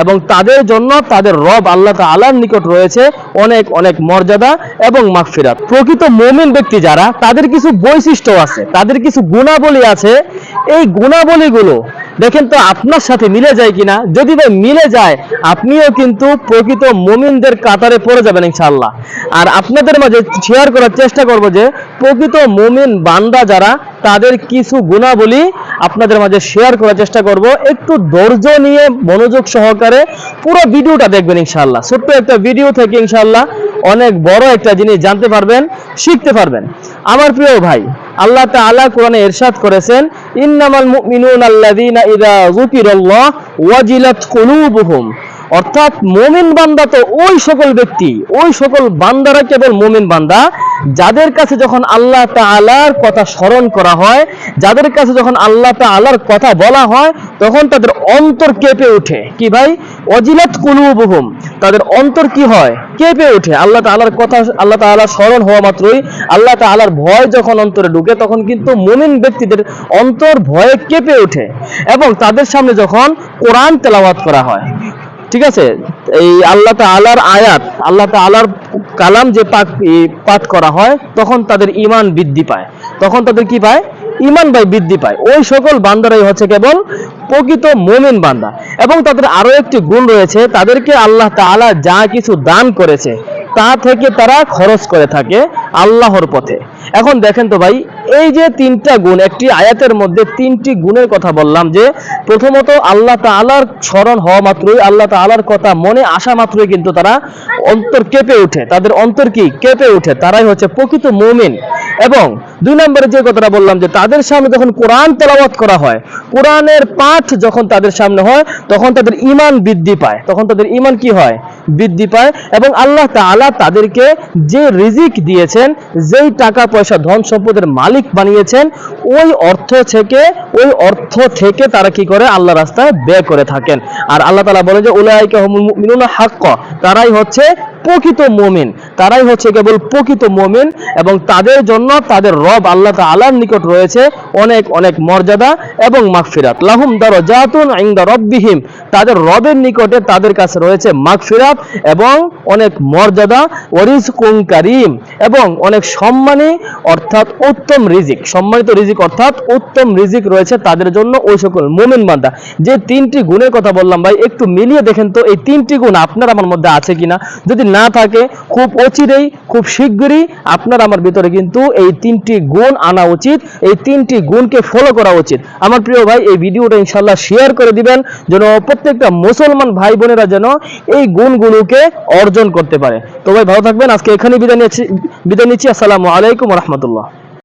এবং তাদের জন্য তাদের রব আল্লাহ তাআলার নিকট রয়েছে অনেক অনেক মর্যাদা এবং মাগফিরাত। প্রকৃত মমিন ব্যক্তি যারা, তাদের কিছু বৈশিষ্ট্য আছে, তাদের কিছু গুণাবলী আছে। এই গুণাবলীগুলো দেখেন তো আপনার সাথে মিলে যায় কিনা? যদি ভাই মিলে যায়, আপনিও কিন্তু প্রকৃত মুমিনদের কাতারে পড়ে যাবেন ইনশাআল্লাহ। আর আপনাদের মাঝে শেয়ার করার চেষ্টা করব যে, প্রকৃত মুমিন বান্দা যারা, তাদের কিছু গুণাবলী আপনাদের মাঝে শেয়ার করার চেষ্টা করব। একটু ধৈর্য নিয়ে মনোযোগ সহকারে পুরো ভিডিওটা দেখবেন ইনশাআল্লাহ। ছোট্ট একটা ভিডিও থেকে ইনশাআল্লাহ অনেক বড় একটা জিনিস জানতে পারবেন, শিখতে পারবেন। আমার প্রিয় ভাই, আল্লাহ তাআলা কোরআনে ইরশাদ করেছেন, ইন্নামাল মুমিনুনা আল্লাযীনা ইযা যুকিরাল্লাহ ওয়াজিলাত কুলুবুহুম। অর্থাৎ মুমিন বান্দা তো ওই সকল ব্যক্তি, ওই সকল বান্দারা কেবল মুমিন বান্দা, যাদের কাছে যখন আল্লাহ তাআলার কথা স্মরণ করা হয়, যাদের কাছে যখন আল্লাহ তাআলার কথা বলা হয়, তখন তাদের অন্তর কেঁপে ওঠে। কি ভাই? অজিলাত কুলুবুহুম, তাদের অন্তর কি হয়? কেঁপে ওঠে? আল্লাহ তাআলার কথা, আল্লাহ তাআলার স্মরণ হওয়া মাত্রই আল্লাহ তাআলার ভয় যখন অন্তরে ঢুকে, তখন কিন্তু মুমিন ব্যক্তিদের অন্তর ভয়ে কেঁপে ওঠে এবং তাদের সামনে যখন কোরআন তেলাওয়াত করা হয়। ঠিক আছে? এই আল্লাহ তাআলার আয়াত, আল্লাহ তাআলার কালাম যে পাঠ পাঠ করা হয়, তখন তাদের ঈমান বৃদ্ধি পায়। তখন তাদের কি পায়? ঈমান ভাই বৃদ্ধি পায়। ওই সকল বান্দারাই হচ্ছে কেবল প্রকৃত মুমিন বান্দা। এবং তাদের আরও একটি গুণ রয়েছে, তাদেরকে আল্লাহ তাআলা যা কিছু দান করেছে, তা থেকে তারা খরচ করে থাকে আল্লাহর পথে। এখন দেখেন তো ভাই, এই যে তিনটা গুণ, একটি আয়াতের মধ্যে তিনটি গুণের কথা বললাম যে, প্রথমত আল্লাহ তাআলার স্মরণ হওয়া মাত্রই, আল্লাহ তাআলার কথা মনে আসা মাত্রই কিন্তু তারা অন্তর কেঁপে ওঠে। তাদের অন্তর কি? কেঁপে ওঠে। তারাই হচ্ছে প্রকৃত মুমিন। এবং দুই নম্বরে যে কথাটা বললাম যে তাদের সামনে যখন কোরআন তেলাওয়াত করা হয়, কোরআনের পাঠ যখন তাদের সামনে হয়, তখন তাদের ইমান বৃদ্ধি পায়। তখন তাদের ইমান কি হয়? বৃদ্ধি পায় এবং আল্লাহ তাআলা তাদেরকে যে রিজিক দিয়েছেন, যেই টাকা, পয়সা, ধন সম্পদের মালিক বানিয়েছেন, ওই অর্থ থেকে, ওই অর্থ থেকে তারা কি করে? আল্লাহ রাস্তায় ব্যয় করে থাকেন। আর আল্লাহ তাআলা বলে যে, উলাইকা মুমিনুনা হাক্ক তারাই হচ্ছে প্রকৃত মুমিন। তারাই হচ্ছে কেবল প্রকৃত মুমিন এবং তাদের জন্য তাদের রব আল্লাহ তাআলার নিকট রয়েছে অনেক অনেক মর্যাদা এবং মাগফিরাত। লাহুম দারাজাতুন ইনদা রাব্বিহিম। তাদের রবের নিকটে তাদের কাছে রয়েছে মাগফিরাত এবং অনেক মর্যাদা ওয়ারিজকুম কারীম এবং অনেক সম্মানী অর্থাৎ উত্তম রিজিক। সম্মানিত রিজিক অর্থাৎ উত্তম রিজিক রয়েছে তাদের জন্য ওই সকল মুমিন বান্দা। যে তিনটি গুণের কথা বললাম ভাই, একটু মিলিয়ে দেখেন তো এই তিনটি গুণ আপনার আমার মধ্যে আছে কিনা। যদি না থাকে, খুব অচিরেই, খুব শীঘ্রই আপনার আমার ভিতরে কিন্তু এই তিনটি গুণ আনা উচিত। এই তিনটি গুণকে ফলো করা উচিত। আমার প্রিয় ভাই, এই ভিডিওটা ইনশাল্লাহ শেয়ার করে দিবেন, যেন প্রত্যেকটা মুসলমান ভাই বোনেরা যেন এই গুণগুলোকে অর্জন করতে পারে। তো ভাই, ভালো থাকবেন। আজকে এখানেই বিদায় নিয়েছি বিদায় নিচ্ছি। আসসালামু আলাইকুম রহমতুল্লাহ।